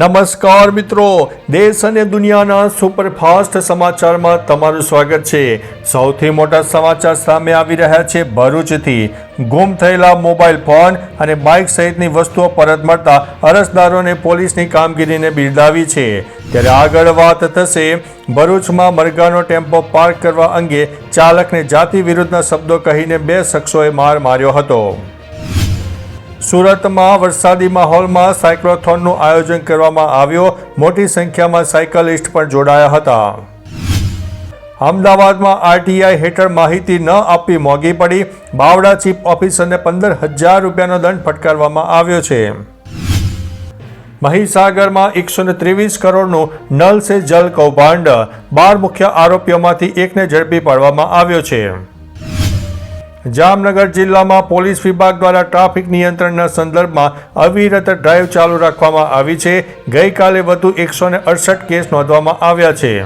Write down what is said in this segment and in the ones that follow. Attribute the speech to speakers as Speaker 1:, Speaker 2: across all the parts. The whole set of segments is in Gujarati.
Speaker 1: નમસ્કાર મિત્રો, દેશ અને દુનિયાના સુપરફાસ્ટ સમાચારમાં તમારું સ્વાગત છે. સૌથી મોટા સમાચાર સામે આવી રહ્યા છે ભરૂચથી. ગુમ થયેલા મોબાઈલ ફોન અને બાઇક સહિતની વસ્તુઓ પરત મળતા અરજદારોને પોલીસની કામગીરીને બિરદાવી છે. ત્યારે આગળ વાત થશે, ભરૂચમાં મરઘાનો ટેમ્પો પાર્ક કરવા અંગે ચાલકને જાતિ વિરુદ્ધના શબ્દો કહીને બે શખ્સોએ માર માર્યો હતો. સુરતમાં વરસાદી માહોલમાં સાયક્લોથોનનું આયોજન કરવામાં આવ્યું. મોટી સંખ્યામાં સાયકલિસ્ટ પણ જોડાયા હતા. અમદાવાદમાં આરટીઆઈ હેઠળ માહિતી ન આપવી મોંઘી પડી. બાવડા ચીફ ઓફિસરને પંદર હજાર રૂપિયાનો દંડ ફટકારવામાં આવ્યો છે. મહીસાગરમાં એકસો ને ત્રેવીસ કરોડનું નલ સે જલ કૌભાંડ. બાર મુખ્ય આરોપીઓમાંથી એકને ઝડપી પાડવામાં આવ્યો છે. જામનગર જિલ્લામાં પોલીસ વિભાગ દ્વારા ટ્રાફિક નિયંત્રણના સંદર્ભમાં અવિરત ડ્રાઈવ ચાલુ રાખવામાં આવી છે. ગઈકાલે વધુ એકસો અડસઠ કેસ નોંધવામાં આવ્યા છે.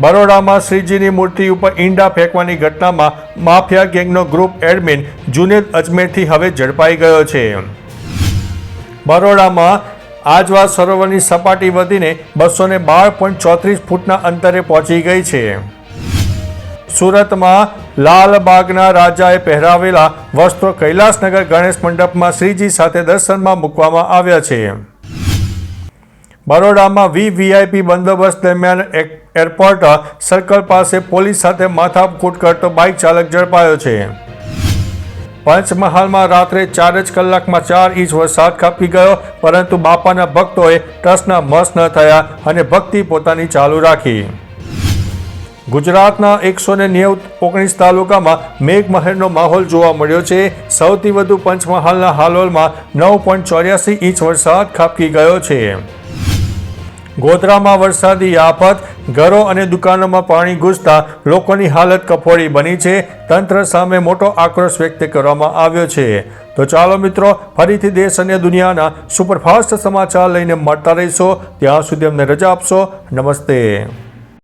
Speaker 1: બરોડામાં શ્રીજીની મૂર્તિ ઉપર ઈંડા ફેંકવાની ઘટનામાં માફિયા ગેંગનો ગ્રુપ એડમિન જુનેદ અજમેરથી હવે ઝડપાઈ ગયો છે. બરોડામાં આજવા સરોવરની સપાટી વધીને બસો બાર પોઈન્ટ ચોત્રીસ ફૂટના અંતરે પહોંચી ગઈ છે. સુરતમાં લાલબાગના રાજાએ પહેરાવેલા વસ્ત્રો કૈલાસનગર ગણેશ મંડપમાં શ્રીજી સાથે દર્શનમાં મૂકવામાં આવ્યા છે. બરોડામાં વીવીઆઈપી બંદોબસ્ત દરમિયાન એરપોર્ટ સર્કલ પાસે પોલીસ સાથે માથાકૂટ કરતો બાઇક ચાલક ઝડપાયો છે. પંચમહાલમાં રાત્રે ચાર જ કલાકમાં ચાર ઇંચ વરસાદ કાપી ગયો, પરંતુ બાપાના ભક્તોએ ટ્રસ્ટના મસ ન થયા અને ભક્તિ પોતાની ચાલુ રાખી. ગુજરાતના એકસો ને ઓગણીસ તાલુકામાં મેઘમહેરનો માહોલ જોવા મળ્યો છે. સૌથી વધુ પંચમહાલના હાલોલમાં નવ પોઈન્ટ ચોર્યાસી ઇંચ વરસાદ ખાબકી ગયો છે. ગોધરામાં વરસાદી આફત, ઘરો અને દુકાનોમાં પાણી ઘૂસતા લોકોની હાલત કફોડી બની છે. તંત્ર સામે મોટો આક્રોશ વ્યક્ત કરવામાં આવ્યો છે. તો ચાલો મિત્રો, ફરીથી દેશ અને દુનિયાના સુપરફાસ્ટ સમાચાર લઈને મળતા રહીશો. ત્યાં સુધી અમને રજા આપશો. નમસ્તે.